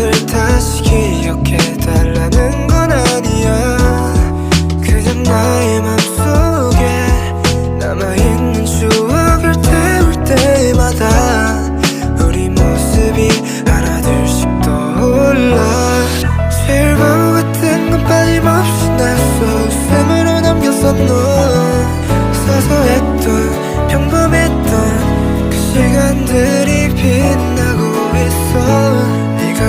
나를 다시 기억해달라는 건 아니야. 그냥 나의 맘속에 남아있는 추억을 태울 때마다 우리 모습이 하나둘씩 떠올라. 실버 같은 건 빠짐없이 났어 웃음으로 남겼어 너 사소했던 평범했던 그 시간들이 빛나고